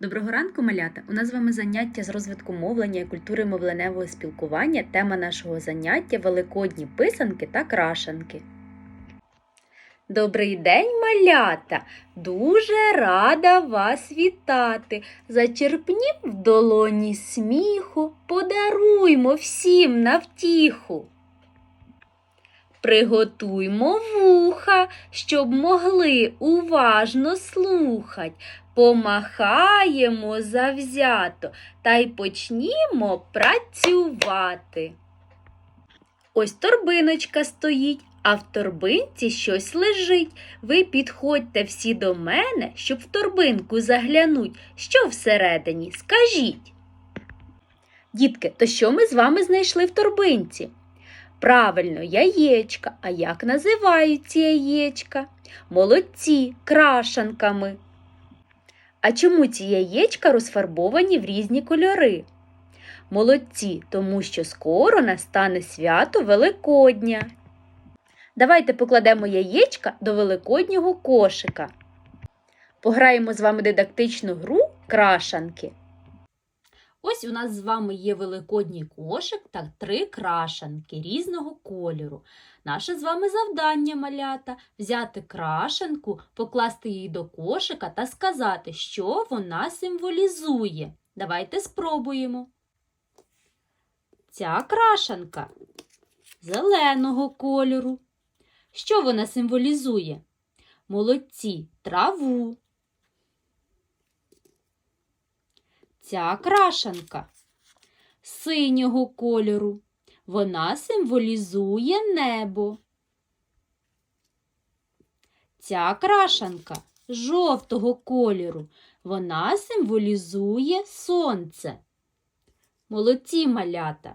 Доброго ранку, малята! У нас з вами заняття з розвитку мовлення і культури мовленевого спілкування. Тема нашого заняття великодні писанки та крашанки. Добрий день, малята! Дуже рада вас вітати. Зачерпнім в долоні сміху, подаруймо всім на втіху. Приготуймо вуха, щоб могли уважно слухать. Помахаємо завзято та й почнімо працювати. Ось торбиночка стоїть, а в торбинці щось лежить. Ви підходьте всі до мене, щоб в торбинку заглянуть. Що всередині? Скажіть. Дітки, то що ми з вами знайшли в торбинці? Правильно, яєчка. А як називають ці яєчка? Молодці, крашанками. А чому ці яєчка розфарбовані в різні кольори? Молодці, тому що скоро настане свято Великодня. Давайте покладемо яєчка до великоднього кошика. Пограємо з вами дидактичну гру крашанки. Ось у нас з вами є великодній кошик та три крашанки різного кольору. Наше з вами завдання малята взяти крашенку, покласти її до кошика та сказати, що вона символізує. Давайте спробуємо. Ця крашанка зеленого кольору. Що вона символізує? Молодці траву. Ця крашанка синього кольору. Вона символізує небо. Ця крашанка жовтого кольору. Вона символізує сонце. Молодці малята.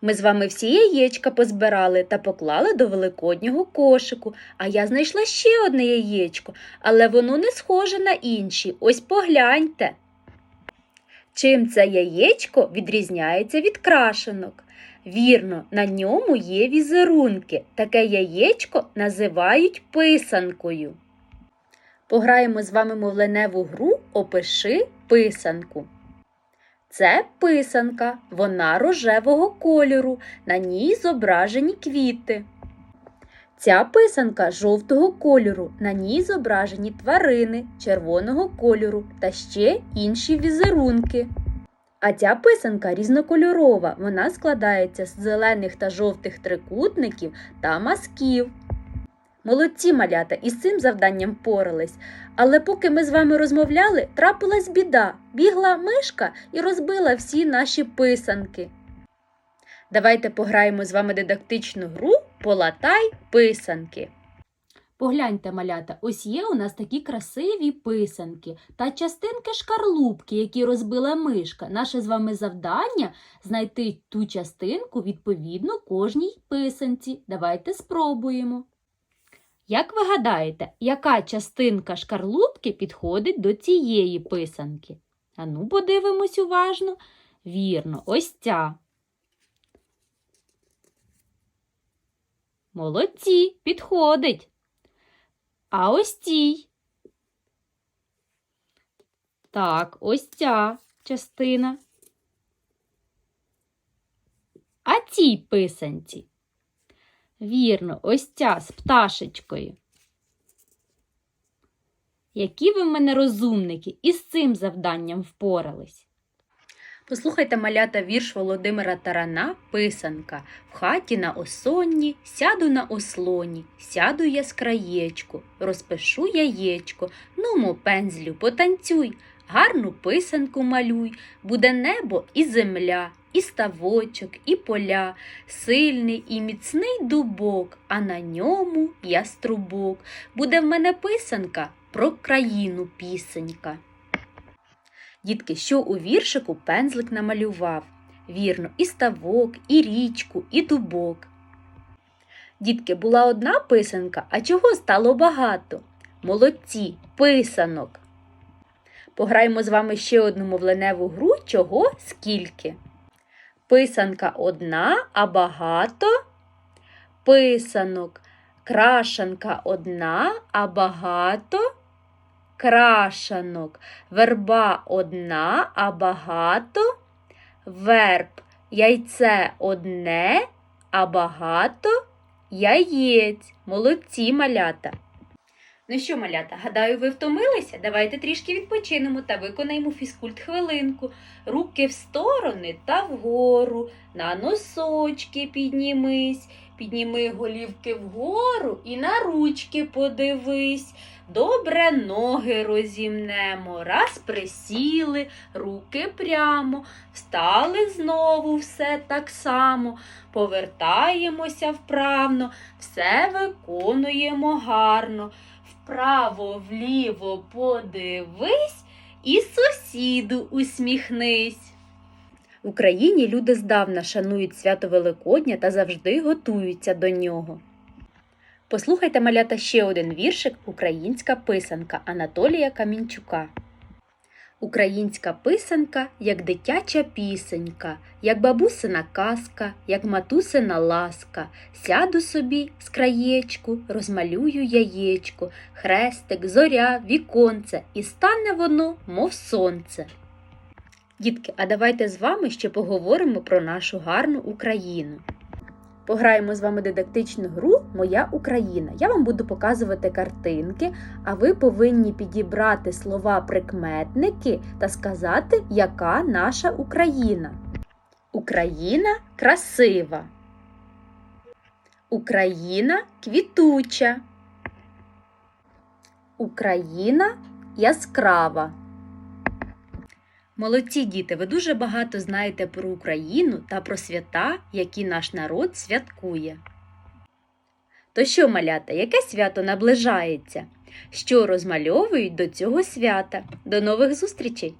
Ми з вами всі яєчка позбирали та поклали до великоднього кошику, а я знайшла ще одне яєчко, але воно не схоже на інші. Ось погляньте. Чим це яєчко відрізняється від крашенок? Вірно, на ньому є візерунки. Таке яєчко називають писанкою. Пограємо з вами мовленеву гру Опиши писанку. Це писанка, вона рожевого кольору, на ній зображені квіти. Ця писанка жовтого кольору, на ній зображені тварини червоного кольору та ще інші візерунки. А ця писанка різнокольорова, вона складається з зелених та жовтих трикутників та мазків. Молодці малята із цим завданням порались. Але поки ми з вами розмовляли, трапилась біда. Бігла мишка і розбила всі наші писанки. Давайте пограємо з вами дидактичну гру Полатай писанки. Погляньте, малята, ось є у нас такі красиві писанки та частинки шкарлупки, які розбила мишка. Наше з вами завдання знайти ту частинку відповідно кожній писанці. Давайте спробуємо. Як ви гадаєте, яка частинка шкарлупки підходить до цієї писанки? Ану, подивимось уважно. Вірно, ось ця. Молодці, підходить. А ось цій. Так, ось ця частина. А цій писанці. Вірно, ось ця з пташечкою. Які ви в мене розумники і з цим завданням впорались? Послухайте малята вірш Володимира Тарана Писанка. В хаті на осонні, сяду на ослоні, сяду я з краєчку, розпишу яєчко, нумо пензлю, потанцюй, гарну писанку малюй, буде небо і земля, і ставочок, і поля, сильний і міцний дубок, а на ньому яструбок. Буде в мене писанка про країну пісенька. Дітки, що у віршику пензлик намалював? Вірно, і ставок, і річку, і дубок. Дітки, була одна писанка, а чого стало багато? Молодці, писанок. Пограємо з вами ще одну мовленеву гру чого скільки. Писанка одна, а багато писанок. Крашанка одна, а багато крашанок. Верба одна, а багато верб. Яйце одне, а багато яєць. Молодці малята. Ну що, малята, гадаю, ви втомилися? Давайте трішки відпочинемо та виконаємо фізкульт хвилинку. Руки в сторони та вгору, на носочки піднімись, підніми голівки вгору і на ручки подивись. Добре ноги розімнемо. Раз присіли, руки прямо, встали знову все так само. Повертаємося вправно, все виконуємо гарно. Вправо, вліво подивись і сусіду усміхнись. В Україні люди здавна шанують свято Великодня та завжди готуються до нього. Послухайте, малята, ще один віршик Українська писанка Анатолія Камінчука. Українська писанка, як дитяча пісенька, як бабусина казка, як матусина ласка. Сяду собі з краєчку, розмалюю яєчко, хрестик, зоря, віконце, і стане воно, мов сонце. Дітки, а давайте з вами ще поговоримо про нашу гарну Україну. Пограємо з вами дидактичну гру Моя Україна. Я вам буду показувати картинки, а ви повинні підібрати слова прикметники та сказати, яка наша Україна. Україна красива. Україна квітуча. Україна яскрава. Молодці діти, ви дуже багато знаєте про Україну та про свята, які наш народ святкує. То що, малята, яке свято наближається? Що розмальовують до цього свята? До нових зустрічей!